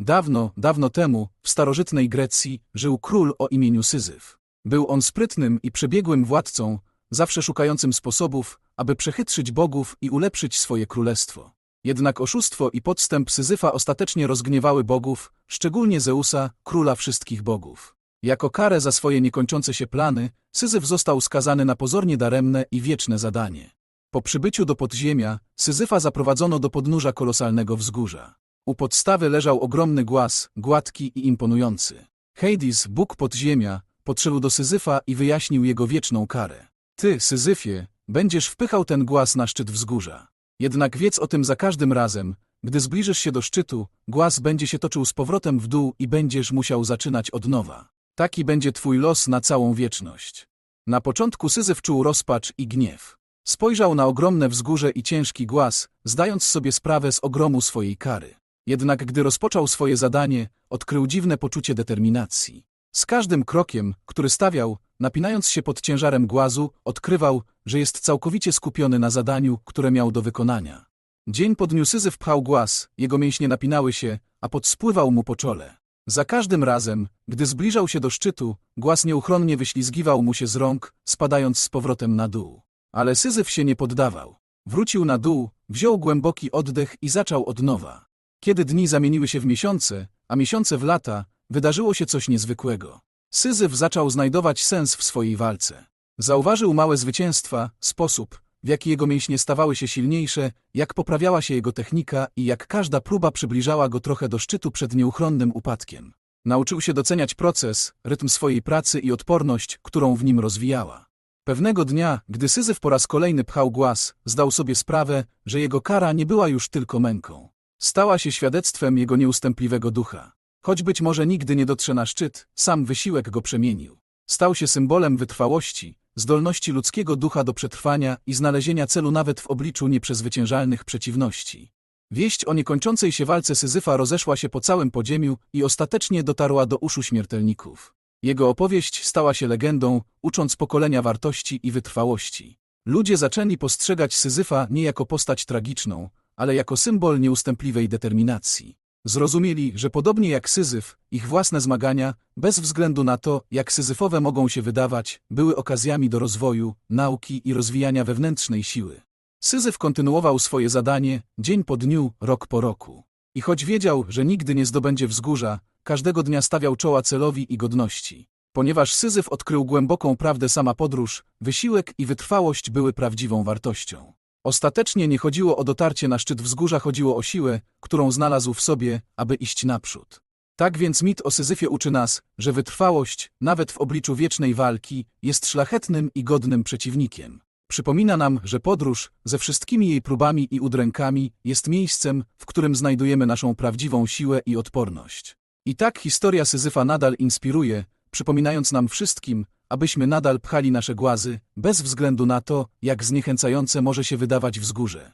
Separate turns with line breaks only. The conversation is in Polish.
Dawno, dawno temu, w starożytnej Grecji, żył król o imieniu Syzyf. Był on sprytnym i przebiegłym władcą, zawsze szukającym sposobów, aby przechytrzyć bogów i ulepszyć swoje królestwo. Jednak oszustwo i podstęp Syzyfa ostatecznie rozgniewały bogów, szczególnie Zeusa, króla wszystkich bogów. Jako karę za swoje niekończące się plany, Syzyf został skazany na pozornie daremne i wieczne zadanie. Po przybyciu do podziemia, Syzyfa zaprowadzono do podnóża kolosalnego wzgórza. U podstawy leżał ogromny głaz, gładki i imponujący. Hades, bóg podziemia, podszedł do Syzyfa i wyjaśnił jego wieczną karę. Ty, Syzyfie, będziesz wpychał ten głaz na szczyt wzgórza. Jednak wiedz o tym za każdym razem, gdy zbliżysz się do szczytu, głaz będzie się toczył z powrotem w dół i będziesz musiał zaczynać od nowa. Taki będzie twój los na całą wieczność. Na początku Syzyf czuł rozpacz i gniew. Spojrzał na ogromne wzgórze i ciężki głaz, zdając sobie sprawę z ogromu swojej kary. Jednak gdy rozpoczął swoje zadanie, odkrył dziwne poczucie determinacji. Z każdym krokiem, który stawiał, napinając się pod ciężarem głazu, odkrywał, że jest całkowicie skupiony na zadaniu, które miał do wykonania. Dzień po dniu Syzyf pchał głaz, jego mięśnie napinały się, a pot spływał mu po czole. Za każdym razem, gdy zbliżał się do szczytu, głaz nieuchronnie wyślizgiwał mu się z rąk, spadając z powrotem na dół. Ale Syzyf się nie poddawał. Wrócił na dół, wziął głęboki oddech i zaczął od nowa. Kiedy dni zamieniły się w miesiące, a miesiące w lata, wydarzyło się coś niezwykłego. Syzyf zaczął znajdować sens w swojej walce. Zauważył małe zwycięstwa, sposób, w jaki jego mięśnie stawały się silniejsze, jak poprawiała się jego technika i jak każda próba przybliżała go trochę do szczytu przed nieuchronnym upadkiem. Nauczył się doceniać proces, rytm swojej pracy i odporność, którą w nim rozwijała. Pewnego dnia, gdy Syzyf po raz kolejny pchał głaz, zdał sobie sprawę, że jego kara nie była już tylko męką. Stała się świadectwem jego nieustępliwego ducha. Choć być może nigdy nie dotrze na szczyt, sam wysiłek go przemienił. Stał się symbolem wytrwałości, zdolności ludzkiego ducha do przetrwania i znalezienia celu nawet w obliczu nieprzezwyciężalnych przeciwności. Wieść o niekończącej się walce Syzyfa rozeszła się po całym podziemiu i ostatecznie dotarła do uszu śmiertelników. Jego opowieść stała się legendą, ucząc pokolenia wartości i wytrwałości. Ludzie zaczęli postrzegać Syzyfa nie jako postać tragiczną, ale jako symbol nieustępliwej determinacji. Zrozumieli, że podobnie jak Syzyf, ich własne zmagania, bez względu na to, jak syzyfowe mogą się wydawać, były okazjami do rozwoju, nauki i rozwijania wewnętrznej siły. Syzyf kontynuował swoje zadanie, dzień po dniu, rok po roku. I choć wiedział, że nigdy nie zdobędzie wzgórza, każdego dnia stawiał czoła celowi i godności. Ponieważ Syzyf odkrył głęboką prawdę sama podróż, wysiłek i wytrwałość były prawdziwą wartością. Ostatecznie nie chodziło o dotarcie na szczyt wzgórza, chodziło o siłę, którą znalazł w sobie, aby iść naprzód. Tak więc mit o Syzyfie uczy nas, że wytrwałość, nawet w obliczu wiecznej walki, jest szlachetnym i godnym przeciwnikiem. Przypomina nam, że podróż, ze wszystkimi jej próbami i udrękami, jest miejscem, w którym znajdujemy naszą prawdziwą siłę i odporność. I tak historia Syzyfa nadal inspiruje, przypominając nam wszystkim, abyśmy nadal pchali nasze głazy, bez względu na to, jak zniechęcające może się wydawać wzgórze.